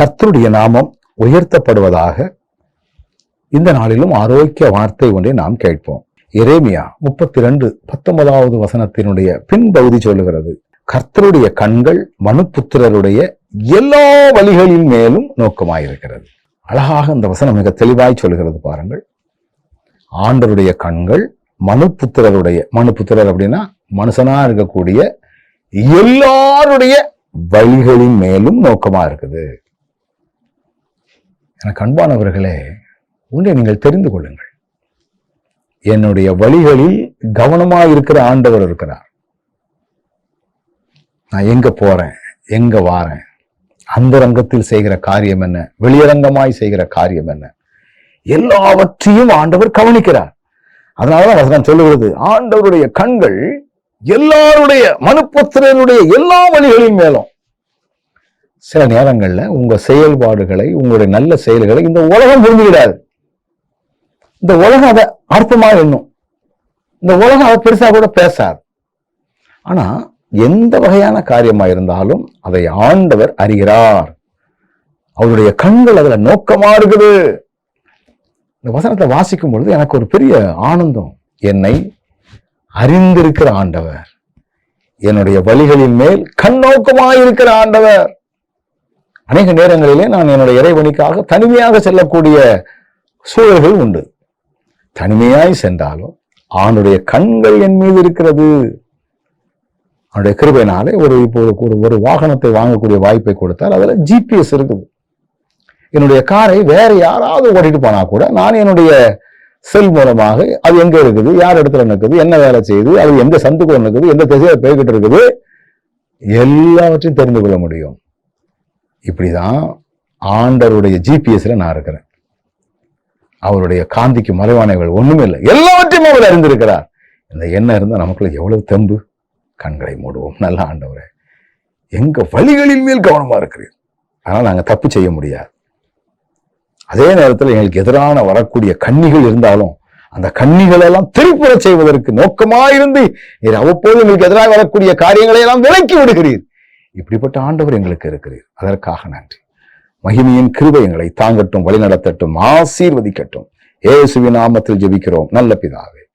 கர்த்தருடைய நாமம் உயர்த்தப்படுவதாக இந்த நாளிலும் ஆரோக்கிய வார்த்தை ஒன்றை நாம் கேட்போம். எரேமியா முப்பத்தி ரெண்டு பத்தொன்பதாவது வசனத்தினுடைய பின்பகுதி சொல்லுகிறது. கர்த்தருடைய கண்கள் மனுப்புத்திரருடைய எல்லா வழிகளின் மேலும் நோக்கமாயிருக்கிறது. அழகாக இந்த வசனம் மிக தெளிவாய் சொல்லுகிறது பாருங்கள். ஆண்டருடைய கண்கள் மனுப்புத்திரருடைய மனுப்புத்திரர் அப்படின்னா மனுஷனா இருக்கக்கூடிய எல்லாருடைய வழிகளின் மேலும் நோக்கமா இருக்குது எனக்கு அன்பானவர்களே ஒன்றை நீங்கள் தெரிந்து கொள்ளுங்கள். என்னுடைய வழிகளில் கவனமா இருக்கிற ஆண்டவர் இருக்கிறார். நான் எங்க போறேன்? எங்க வாரேன்? அந்த ரங்கத்தில் செய்கிற காரியம் என்ன? வெளியரங்கமாய் செய்கிற காரியம் என்ன? எல்லாவற்றையும் ஆண்டவர் கவனிக்கிறார். அதனாலதான் வசனம் சொல்லுகிறது ஆண்டவருடைய கண்கள் எல்லாருடைய மனுப்புத்திரருடைய எல்லா வழிகளின் மேலும் சில நேரங்களில் உங்கள் செயல்பாடுகளை உங்களுடைய நல்ல செயல்களை இந்த உலகம் புரிஞ்சுக்கிடாது. இந்த உலகம் அதை அற்பமாக எண்ணும். இந்த உலகம் அதை பெருசாக கூட பேசாது. ஆனால் எந்த வகையான காரியமாக இருந்தாலும் அதை ஆண்டவர் அறிகிறார். அவருடைய கண்கள் அதில் நோக்கமாக இருக்குது. இந்த வசனத்தை வாசிக்கும் பொழுது எனக்கு ஒரு பெரிய ஆனந்தம். என்னை அறிந்திருக்கிற ஆண்டவர். என்னுடைய வழிகளின் மேல் கண்ணோக்கமாக இருக்கிற ஆண்டவர். அநேக நேரங்களிலே நான் என்னுடைய இறைவனிக்காக தனிமையாக செல்லக்கூடிய சூழல்கள் உண்டு. தனிமையாய் சென்றாலும் அவனுடைய கண்கள் என் மீது இருக்கிறது. அவனுடைய கிருபையினாலே ஒரு இப்போ ஒரு ஒரு வாகனத்தை வாங்கக்கூடிய வாய்ப்பை கொடுத்தால் அதில் ஜிபிஎஸ் இருக்குது. என்னுடைய காரை வேற யாராவது ஓட்டிட்டு போனா கூட நான் என்னுடைய செல் மூலமாக அது எங்க இருக்குது யார் இடத்துல நிற்குது என்ன வேலை செய்யுது அது எந்த சந்துக்குள்ள இருக்குது எந்த திசையில போய்கிட்டு இருக்குது எல்லாவற்றையும் தெரிந்து கொள்ள முடியும். இப்படிதான் ஆண்டருடைய ஜிபிஎஸ்ல நான் இருக்கிறேன். அவருடைய காந்திக்கு மறைவானவர்கள் ஒண்ணுமே இல்லை. எல்லாவற்றையும் அவர் அறிந்திருக்கிறார். இந்த எண்ணம் இருந்தால் நமக்குள்ள எவ்வளவு தெம்பு? கண்களை மூடுவோம். நல்ல ஆண்டவரே. எங்க வழிகளின் மேல் கவனமா இருக்கிறீர். ஆனால் நாங்க தப்பு செய்ய முடியாது. அதே நேரத்தில் எங்களுக்கு எதிரான வரக்கூடிய கன்னிகள் இருந்தாலும் அந்த கன்னிகள் எல்லாம் திருப்புற செய்வதற்கு நோக்கமாயிருந்து நீர் அவ்வப்போது எங்களுக்கு எதிராக வரக்கூடிய காரியங்களை எல்லாம் விலக்கி விடுகிறீர். இப்படிப்பட்ட ஆண்டவர் எங்களுக்கு இருக்கிறீர். அதற்காக நன்றி. மகிமையின் கிருபை எங்களை தாங்கட்டும் வழிநடத்தட்டும் ஆசீர்வதிக்கட்டும். ஏசுவின் நாமத்தில் ஜெபிக்கிறோம். நல்ல பிதாவே.